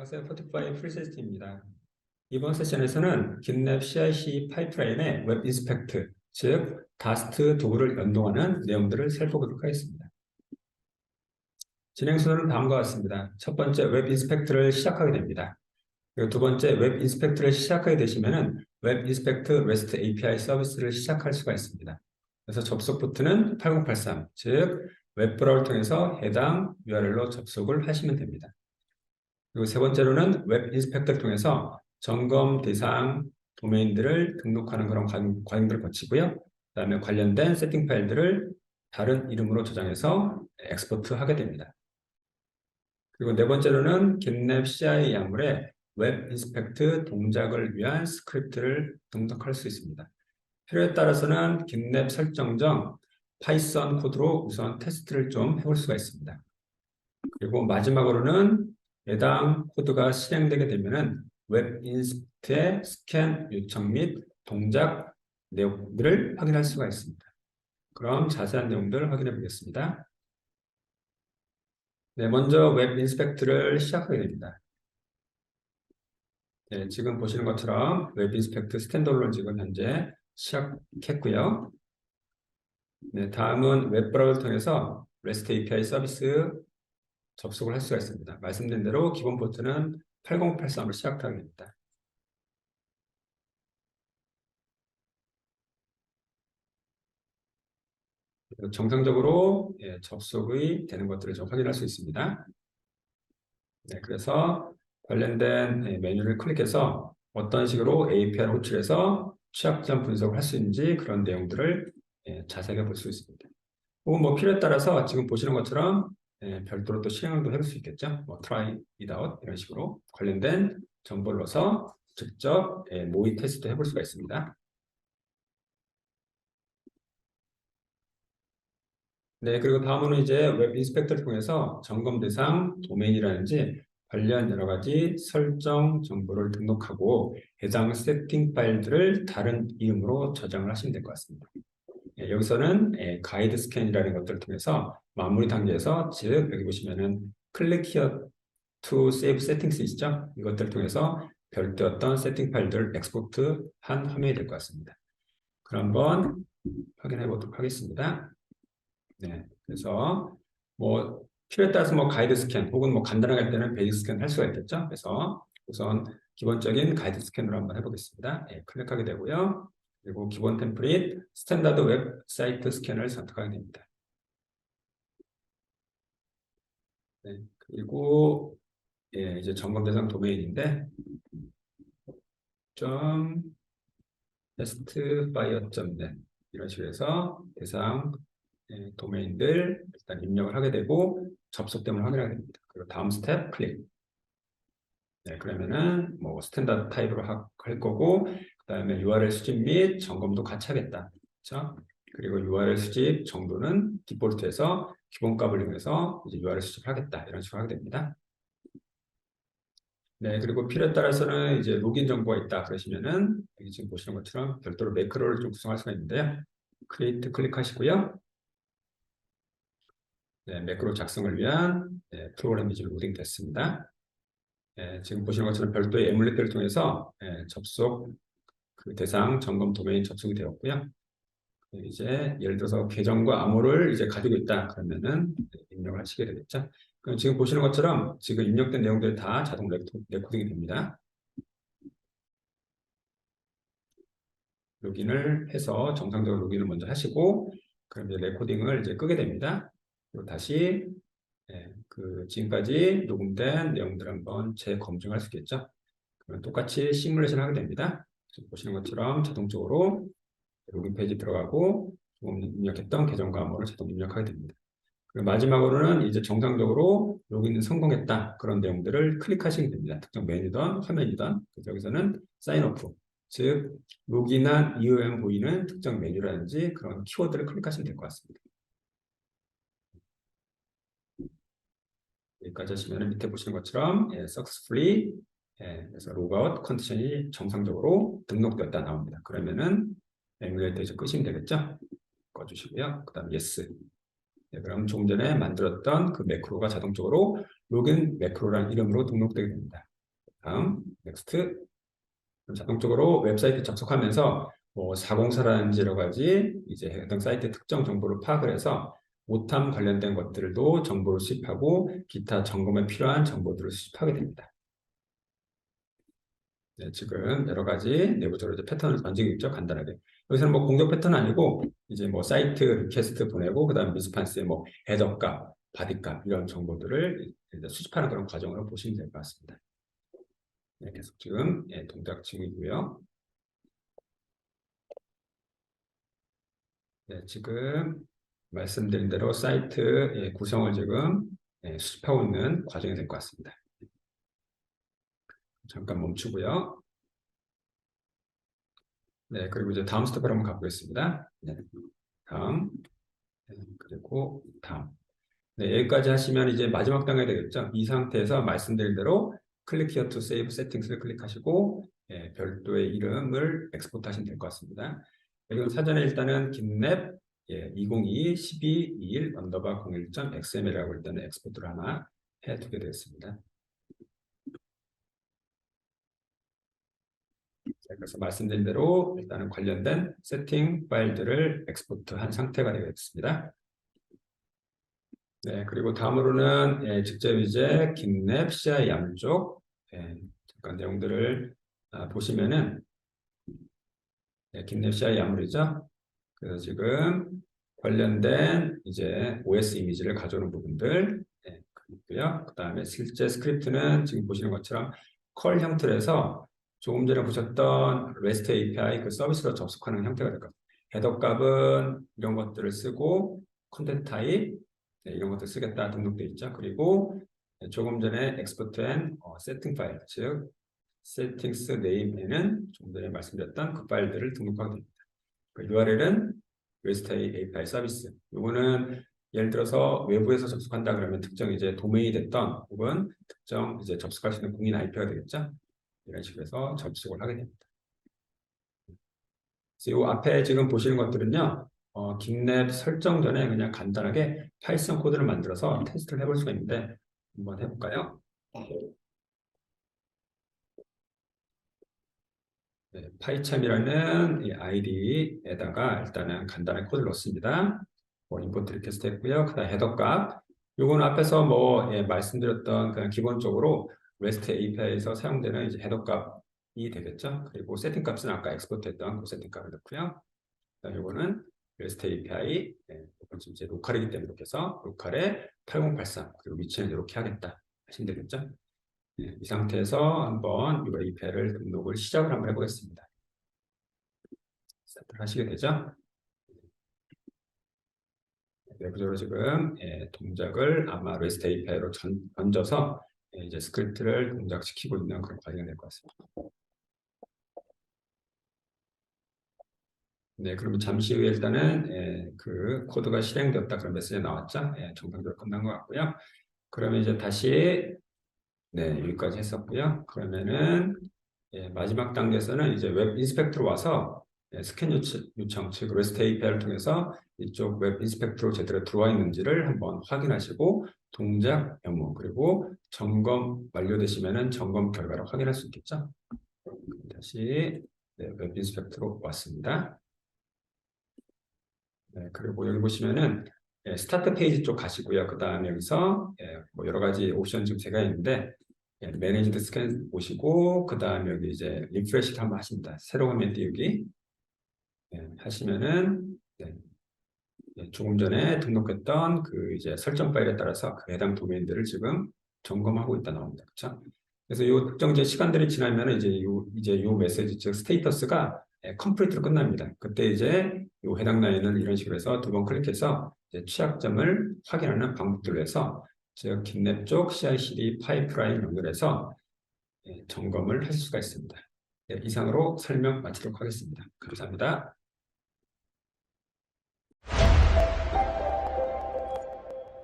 안녕하세요. 포티파이 프리세스트입니다. 이번 세션에서는 긴랩 CI/CD 파이프라인의 웹 인스펙트, 즉 다스트 도구를 연동하는 내용들을 살펴보도록 하겠습니다. 진행 순서는 다음과 같습니다. 첫 번째 웹 인스펙트를 시작하게 됩니다. 그리고 두 번째 웹 인스펙트를 시작하게 되시면은 웹 인스펙트 REST API 서비스를 시작할 수가 있습니다. 그래서 접속 포트는 8083, 즉 웹브라우저를 통해서 해당 URL로 접속을 하시면 됩니다. 그리고 세 번째로는 웹 인스펙터를 통해서 점검 대상 도메인들을 등록하는 그런 과- 과정들을 거치고요. 그 다음에 관련된 세팅 파일들을 다른 이름으로 저장해서 엑스포트 하게 됩니다. 그리고 네 번째로는 겟랩 CI 약물에 웹 인스펙트 동작을 위한 스크립트를 등록할 수 있습니다. 필요에 따라서는 겟랩 설정정 파이썬 코드로 우선 테스트를 좀 해볼 수가 있습니다. 그리고 마지막으로는 해당 코드가 실행되게 되면은 웹 인스펙트의 스캔 요청 및 동작 내용들을 확인할 수가 있습니다. 그럼 자세한 내용들 확인해 보겠습니다. 네, 먼저 웹 인스펙트를 시작하게 됩니다. 네, 지금 보시는 것처럼 웹 인스펙트 스탠더론 지금 현재 시작했고요. 네, 다음은 웹브라우저를 통해서 REST API 서비스 접속을 할 수가 있습니다. 말씀드린 대로 기본 포트는 8083으로 시작하게 됩니다. 정상적으로 예, 접속이 되는 것들을 좀 확인할 수 있습니다. 네, 그래서 관련된 예, 메뉴를 클릭해서 어떤 식으로 API를 호출해서 취약점 분석을 할 수 있는지 그런 내용들을 예, 자세하게 볼 수 있습니다. 혹은 뭐 필요에 따라서 지금 보시는 것처럼 예, 별도로 또 실행도 해볼 수 있겠죠. 뭐 try, without 이런 식으로 관련된 정보를 넣어서 직접 예, 모의 테스트 해볼 수가 있습니다. 네, 그리고 다음으로는 이제 웹 인스펙터를 통해서 점검 대상 도메인이라든지 관련 여러 가지 설정 정보를 등록하고 해당 세팅 파일들을 다른 이름으로 저장을 하시면 될 것 같습니다. 예, 여기서는 예, 가이드 스캔이라는 것들을 통해서 마무리 단계에서 즉 여기 보시면은 클릭 here to save settings 있죠? 이것들을 통해서 별도 어떤 세팅 파일들을 엑스포트 한 화면이 될 것 같습니다. 그럼 한번 확인해 보도록 하겠습니다. 네, 그래서 뭐 필요에 따라서 뭐 가이드 스캔 혹은 뭐 간단하게 할 때는 베이직 스캔 할 수가 있겠죠? 그래서 우선 기본적인 가이드 스캔으로 한번 해보겠습니다. 예, 클릭하게 되고요. 그리고 기본 템플릿 스탠다드 웹사이트 스캔을 선택하게 됩니다. 네, 그리고 예, 이제 점검 대상 도메인인데 좀 테스트 파이어 .net 이런 식으로 해서 대상 예, 도메인들 일단 입력을 하게 되고 접속됨을 확인하게 됩니다. 그리고 다음 스텝 클릭. 네, 그러면은 뭐 스탠다드 타입으로 하- 할 거고 그다음에 URL 수집 및 점검도 같이 하겠다. 그렇죠? 그리고 URL 수집 정도는 디폴트에서 기본값을 이용해서 이제 URL 수집하겠다 이런 식으로 하게 됩니다. 네, 그리고 필요에 따라서는 이제 로긴 정보가 있다 그러시면은 여기 지금 보시는 것처럼 별도로 매크로를 좀 구성할 수가 있는데요. 크리에이트 클릭하시고요. 네, 매크로 작성을 위한 네, 프로그램이 지금 로딩 됐습니다. 네, 지금 보시는 것처럼 별도의 에뮬레이터를 통해서 네, 접속 그 대상 점검 도메인 접속이 되었고요. 네, 이제 예를 들어서 계정과 암호를 이제 가지고 있다 그러면은 네, 입력을 하시게 되겠죠. 그럼 지금 보시는 것처럼 지금 입력된 내용들이 다 자동 레코- 레코딩이 됩니다. 로gin을 해서 정상적으로 로gin을 먼저 하시고 그럼 이제 레코딩을 이제 끄게 됩니다. 그리고 다시 예, 그 지금까지 녹음된 내용들을 한번 재검증할 수 있겠죠. 그럼 똑같이 시뮬레이션 하게 됩니다. 보시는 것처럼 자동적으로 로깅 페이지 들어가고 조금 입력했던 계정과 암호를 자동 입력하게 됩니다. 그리고 마지막으로는 이제 정상적으로 로그인 성공했다 그런 내용들을 클릭하시게 됩니다. 특정 메뉴든 화면이든 여기서는 사인오프 즉 로그인한 이후에 보이는 특정 메뉴라든지 그런 키워드를 클릭하시면 될 것 같습니다. 여기까지 하시면 밑에 보시는 것처럼 예, successfully 예, 그래서 로그아웃 컨디션이 정상적으로 등록되었다 나옵니다. 그러면은 에뮬레이터 이제 끄시면 되겠죠? 꺼주시고요. 그 다음 yes. 네, 그럼 조금 전에 만들었던 그 매크로가 자동적으로 로그인 매크로라는 이름으로 등록되게 됩니다. 다음 넥스트 자동적으로 웹사이트 접속하면서 뭐 404라든지 여러 가지 이제 해당 사이트 특정 정보를 파악을 해서 오탐 관련된 것들도 정보를 수집하고 기타 점검에 필요한 정보들을 수집하게 됩니다. 네, 지금 여러 가지 내부적으로 패턴을 던지고 있죠, 간단하게. 여기서는 뭐 공격 패턴 아니고 이제 뭐 사이트 리퀘스트 보내고 그다음 리스판스에 뭐 헤더값, 바디값 이런 정보들을 수집하는 그런 과정으로 보시면 될 것 같습니다. 네, 계속 지금 예, 동작 중이고요. 네, 지금 말씀드린 대로 사이트 예, 구성을 지금 예, 수집하고 있는 과정이 될 것 같습니다. 잠깐 멈추고요. 네, 그리고 이제 다음 스텝을 한번 가보겠습니다. 네, 다음, 네, 그리고 다음. 네, 여기까지 하시면 이제 마지막 단계 되겠죠. 이 상태에서 말씀드린 대로 클릭 here to save settings를 클릭하시고 예, 별도의 이름을 엑스포트 하시면 될 것 같습니다. 여기 사전에 일단은 긴랩 예, 2022 12 21 언더바 01.xml이라고 일단은 엑스포트를 하나 해두게 되겠습니다. 자, 그래서 말씀드린 대로 일단은 관련된 세팅 파일들을 엑스포트한 상태가 되겠습니다. 네, 그리고 다음으로는 예, 직접 이제 긴랩 CI 양쪽 예, 잠깐 내용들을 아, 보시면은 네, 긴랩 CI 야물이죠. 그래서 지금 관련된 이제 OS 이미지를 가져오는 부분들 네, 있고요. 그 다음에 실제 스크립트는 지금 보시는 것처럼 컬 형태로 해서 조금 전에 보셨던 REST API 그 서비스로 접속하는 형태가 될 겁니다. 헤더 값은 이런 것들을 쓰고 컨텐트 타입 네, 이런 것들 쓰겠다 등록돼 있죠. 그리고 조금 전에 엑스포트한 어, 세팅 파일 즉 settings name에는 좀 전에 말씀드렸던 그 파일들을 등록하게 됩니다. 그 URL은 REST API 서비스. 이거는 예를 들어서 외부에서 접속한다 그러면 특정 이제 도메인이 됐던 혹은 특정 이제 접속할 수 있는 공인 IP가 되겠죠. 이런 식으로 해서 접속을 하게 됩니다. 그래서 이 앞에 지금 보시는 것들은요. 어, 긴랩 설정 전에 그냥 간단하게 파이썬 코드를 만들어서 테스트를 해볼 수가 있는데 한번 해볼까요? 네, 파이참이라는 이 아이디에다가 일단은 간단한 코드를 넣습니다. 뭐 인포트 리퀘스트 했고요. 그다음 헤더 값. 요거는 앞에서 뭐 예, 말씀드렸던 그냥 기본적으로 REST API에서 사용되는 이제 헤더 값이 되겠죠. 그리고 세팅 값은 아까 엑스포트 했던 그 세팅 값을 넣고요. 요거는 REST API 예, 이건 지금 이제 로컬이기 때문에 이렇게 해서 로컬에 8083 그리고 위치는 이렇게 하겠다 하시면 되겠죠. 예, 이 상태에서 한번 이 API를 등록을 시작을 한번 해보겠습니다. 스타트를 하시게 되죠. 내부적으로 지금 예, 동작을 아마 REST API로 전, 던져서 예, 이제 스크립트를 동작시키고 있는 그런 과정이 될 것 같습니다. 네, 그러면 잠시 후에 일단은 예, 그 코드가 실행되었다 그런 메시지가 나왔죠. 예, 정상적으로 끝난 것 같고요. 그러면 이제 다시 네, 여기까지 했었고요. 그러면은 예, 마지막 단계에서는 이제 웹 인스펙터로 와서 예, 스캔 요청, 즉 REST API를 통해서 이쪽 웹 인스펙터로 제대로 들어와 있는지를 한번 확인하시고 동작 메모 그리고 점검 완료되시면은 점검 결과를 확인할 수 있겠죠. 다시 네, 웹 인스펙터로 왔습니다. 네, 그리고 여기 보시면은 예, 스타트 페이지 쪽 가시고요. 그 다음에 여기서 예, 뭐 여러 가지 옵션 지금 제가 있는데 예, 매니지드 스캔 보시고 그 다음에 여기 이제 리프레시 한번 하십니다. 새로 화면 띄우기 예, 하시면은 네, 예, 조금 전에 등록했던 그 이제 설정 파일에 따라서 그 해당 도메인들을 지금 점검하고 있다 나옵니다. 그렇죠? 그래서 요 특정 이제 시간들이 지나면 이제 요 이제 요 메시지 즉 스테이터스가 예, 컴플리트로 끝납니다. 그때 이제 요 해당 라인은 이런 식으로 해서 두 번 클릭해서 취약점을 확인하는 방법들로 해서 즉 긴랩 쪽 CI/CD 파이프라인 연결해서 예, 점검을 하실 수가 있습니다. 예, 이상으로 설명 마치도록 하겠습니다. 감사합니다.